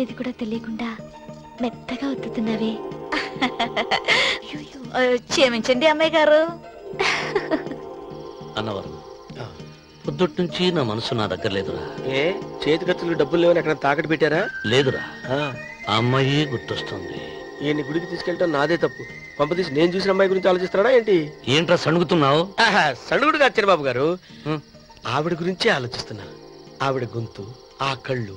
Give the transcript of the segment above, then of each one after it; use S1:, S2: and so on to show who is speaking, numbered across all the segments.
S1: అనేది కూడా తెలియకుండా మెత్తగా ఒత్తుతున్నావే
S2: ఆ, క్షమించండి అమ్మాయి గారు.
S3: అన్నవరం పొద్దుటి నుంచి నా మనసు నా దగ్గర లేదురా.
S4: ఏ చేతి ఖర్చులు డబ్బులు లేవని ఎక్కడ తాకట్టు పెట్టారా?
S3: లేదురా.
S4: ఆ,
S3: అమ్మాయి గుర్తొస్తుంది.
S4: ఈయన్ని గుడికి తీసుకెళ్ళటం నాదే తప్పు. పంపతీసి నేను చూసిన అమ్మాయి గురించి ఆలోచిస్తున్నాడా ఏంటి?
S3: ఏంట్రా సణుగుతున్నావు?
S4: ఆహా, సణుగుడు కాదు చిరబాబు గారు. ఆవిడ గురించే ఆలోచిస్తున్నా. ఆవిడ గొంతు ఆ కళ్ళు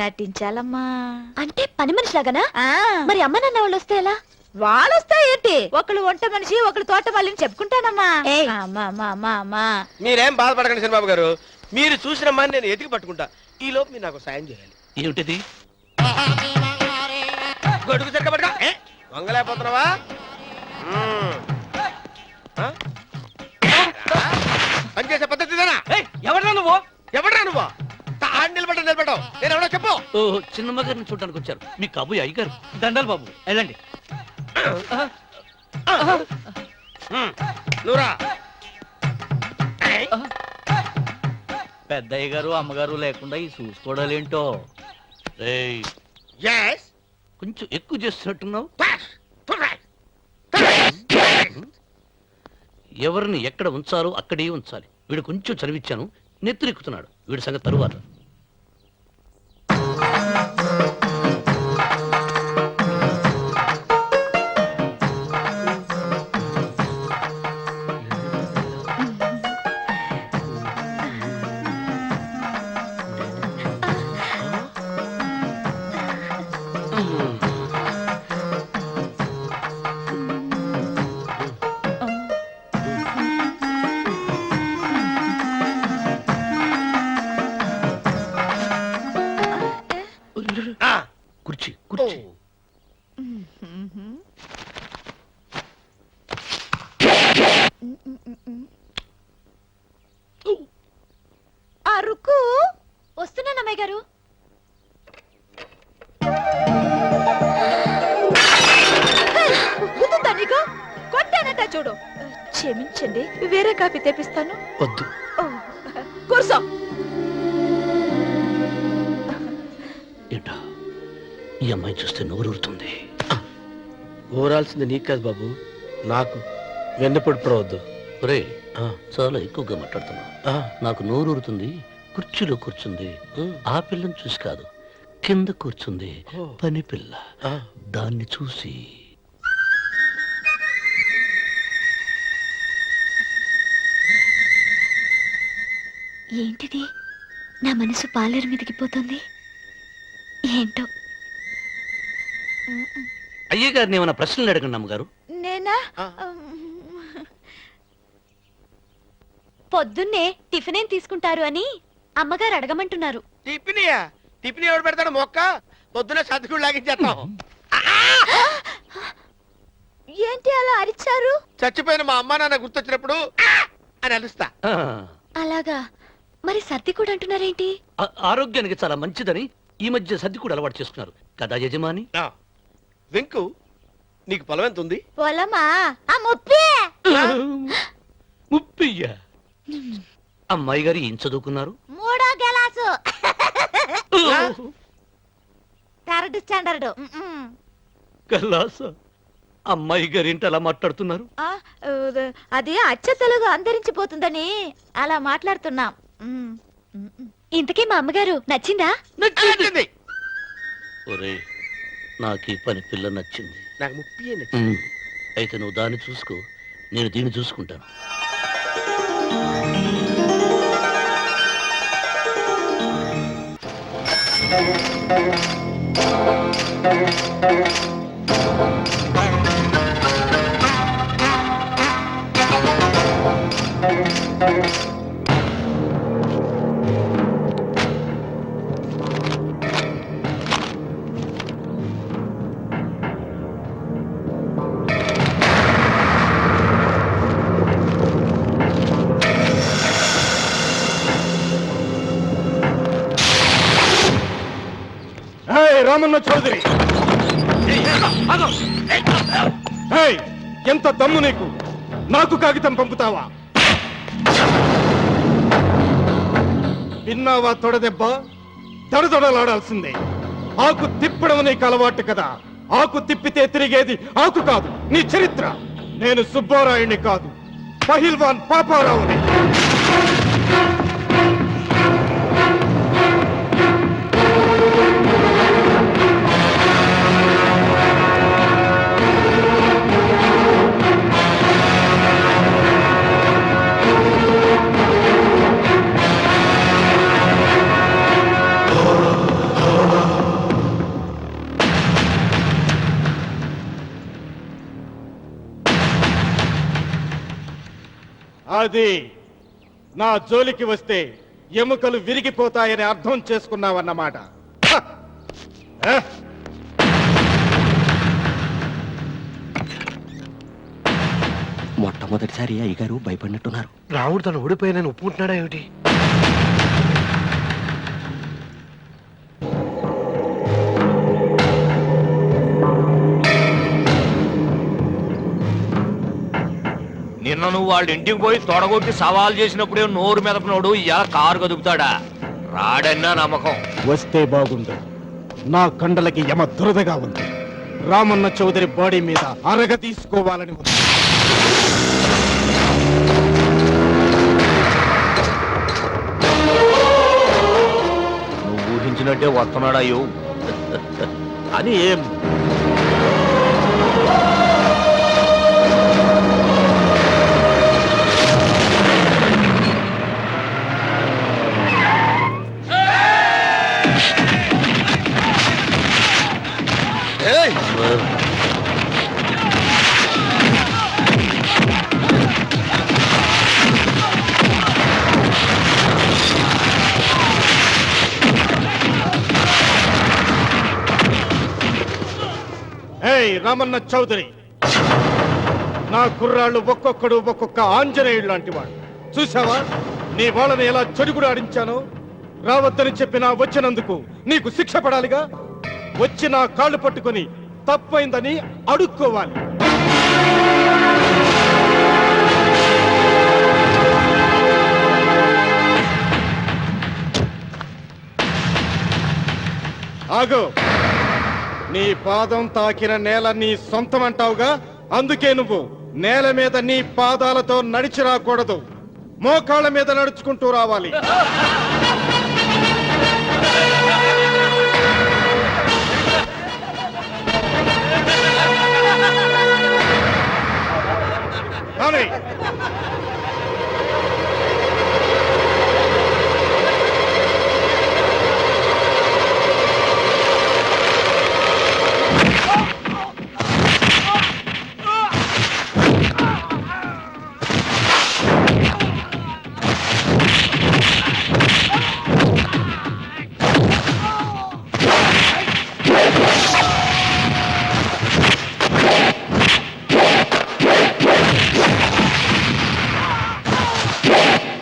S2: నటించాలమ్మా.
S1: అంటే పని మనిషిలాగానా?
S2: ఆ,
S1: మరి అమ్మ నాన్న వాళ్ళు వస్తే ఎలా?
S2: వాళ్ళొస్తా ఏంటి? ఒకళ్ళు వంట మనిషి ఒకళ్ళు తోట వాళ్ళని చెప్పుకుంటానమ్మా. అమ్మా అమ్మా అమ్మా అమ్మా
S4: మీరేం బాధపడకండి చిరబాబు గారు. మీరు చూసిన అమ్మాయిని నేను ఎతికి పట్టుకుంటా. ఈ లోపు మీరు నాకు సాయం చేయాలి.
S3: ఏమిటిది?
S4: గొడుగు ఏ, వంగలేకపోతున్నావా? పనిచేసే పద్ధతి?
S5: ఎవరా నువ్వు?
S4: ఎవడ్రా నువ్వు? తాడు నిలబడ్డ నిలబడ్డావు నేను ఎవడో చెప్పు.
S3: ఓ చిన్నమ్మ గారిని చూడడానికి వచ్చారు. మీ కాబోయే అయ్యగారు
S5: దండలు బాబు. వెళ్ళండి.
S4: నువ్వురా
S5: పెద్దయ్య గారు అమ్మగారు లేకుండా ఈ చూసుకోవడాలేంటో
S3: రేయ్
S4: yes,
S3: కొంచెం ఎక్కువ చేస్తున్నట్టున్నావు. ఎవరిని ఎక్కడ ఉంచాలో అక్కడే ఉంచాలి. వీడు కొంచెం చదివిచ్చాను. నెత్తిరెక్కుతున్నాడు. వీడి సంగతి తరువాత. కుర్చీ కుర్చీ.
S2: అరుకు
S1: వస్తున్నాను అమ్మాయి గారు.
S2: చూడు. క్షమించండి వేరే కాపీ తెప్పిస్తాను.
S3: వద్దు.
S2: కూర్చో.
S3: ఏంటా? ఈ అమ్మాయి చూస్తే నోరూరుతుంది.
S4: ఊరాల్సింది నీకు కాదు బాబు నాకు వెన్నపొడి పడవద్దు ఆ,
S3: చాలా ఎక్కువగా మాట్లాడుతున్నావు.
S4: ఆ,
S3: నాకు నోరూరుతుంది కుర్చీలో కూర్చుంది ఆ పిల్లని చూసి కాదు కింద కూర్చుంది పని పిల్ల.
S4: ఆ.
S3: దాన్ని చూసి
S1: ఏంటిది? నా మనసు పాలేరు మీదకి పోతుంది. ఏంటో?
S3: అయ్య గారిని ఏమైనా ప్రశ్నలు అడగండి అమ్మగారు.
S2: నేనా.
S1: పొద్దున్నే టిఫిన్ ఏం తీసుకుంటారు అని అమ్మగారు అడగమంటున్నారు.
S4: టిఫినియా? టిఫిన్ ఎవడు పెడతాడు? మొక్క? పొద్దున సతుకుడు లాగించేస్తాం.
S2: ఏంటి అలా అరిచారు?
S4: చచ్చిపోయిన మా అమ్మ నాన్న గుర్తొచ్చినప్పుడు! అని అలుస్తా
S1: అలాగా? మరి సర్ది కూడా అంటున్నారేంటి?
S3: ఆ- ఆరోగ్యానికి చాలా మంచిదని ఈ మధ్య సర్ది కూడా అలవాటు చేసుకున్నారు. కదా యజమాని?
S4: వెంకు నీకు పొలం ఎంత ఉంది
S2: పొలమా? ఆ ముప్పి!
S3: ముప్పయ్య. అమ్మాయి గారు ఏం చదువుకున్నారు?
S2: మూడో గెలాసు థర్డ్ స్టాండర్డ్
S3: కల్లాస అమ్మాయి గారు ఏంటి అలా మాట్లాడుతున్నారు?
S2: అది అచ్చ తెలుగు అంతరించిపోతుందని అలా మాట్లాడుతున్నాం.
S1: ఇంతకీ మా అమ్మగారు నచ్చిందా?
S4: నచ్చింది.
S3: నాకు ఈ పని పిల్ల నచ్చింది.
S4: నాకు ముప్పి
S3: అయితే నువ్వు దాన్ని చూసుకో నేను దీన్ని చూసుకుంటాను. Thank you.
S6: రామన్న చౌదరి. ఎంత దమ్ము నీకు? నాకు కాగితం పంపుతావా? విన్నావా తొడదెబ్బ? తడతొడలాడాల్సిందే ఆకు తిప్పడం నీకు అలవాటు కదా. ఆకు తిప్పితే తిరిగేది ఆకు కాదు నీ చరిత్ర. నేను సుబ్బారాయుణ్ణి కాదు పహిల్వాన్ పాపారావుని. అది నా జోలికి వస్తే ఎముకలు విరిగిపోతాయని అర్థం చేసుకున్నావన్నమాట!
S7: మొట్టమొదటిసారి అయ్యగారు భయపడినట్టున్నారు.
S4: రాముడు తను ఓడిపోయానని ఒప్పుకుంటున్నాడా ఏమిటి?
S5: నిన్న నువ్వు వాళ్ళ ఇంటికి పోయి తొడగొట్టి సవాల్ చేసినప్పుడే నోరు మెదపనోడు ఇలా కారు కదుపుతాడా రాడన్నా నమ్మకం.
S6: వస్తే బాగుండు. నా కండలకి యమ దురదగా ఉంది. రామన్న చౌదరి బాడీ మీద అరగ తీసుకోవాలని ఉంది.
S5: నువ్వు ఊహించినట్టే వస్తున్నాడయ్యో
S7: అని ఏం?
S6: ఏయ్ రామన్న చౌదరి. నా కుర్రాళ్ళు ఒక్కొక్కడు ఒక్కొక్క ఆంజనేయుడు లాంటి వాడు. చూసావా నీ వాళ్ళని ఎలా చెడుగుడు ఆడించానో? రావద్దని చెప్పినా వచ్చినందుకు నీకు శిక్ష పడాలిగా? వచ్చి నా కాళ్ళు పట్టుకొని తప్పైందని అడుక్కోవాలి. ఆగో. నీ పాదం తాకిన నేల నీ సొంతం అంటావుగా అందుకే నువ్వు నేల మీద నీ పాదాలతో నడిచి రాకూడదు మోకాళ్ళ మీద నడుచుకుంటూ రావాలి Honey! Yeah.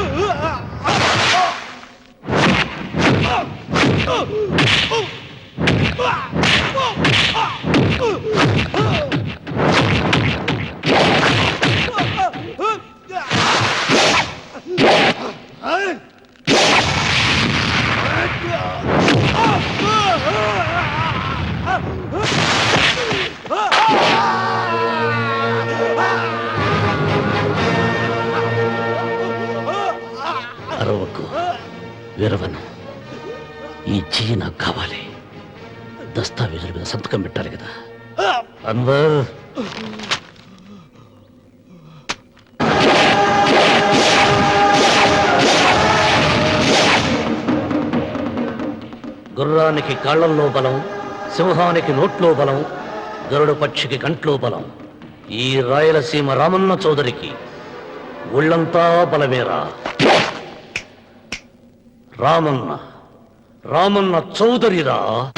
S3: అరవకు విరవను. ఈ చెయ్యి నాకు కావాలి. దస్తావేజుల మీద సంతకం పెట్టాలి కదా. అన్వర్! గుర్రానికి కాళ్ళల్లో బలం సింహానికి నోట్లో బలం గరుడ పక్షికి కంట్లో బలం. ఈ రాయలసీమ రామన్న చౌదరికి ఒళ్ళంతా బలమేరా. రామన్న. రామన్న చౌదరిరా.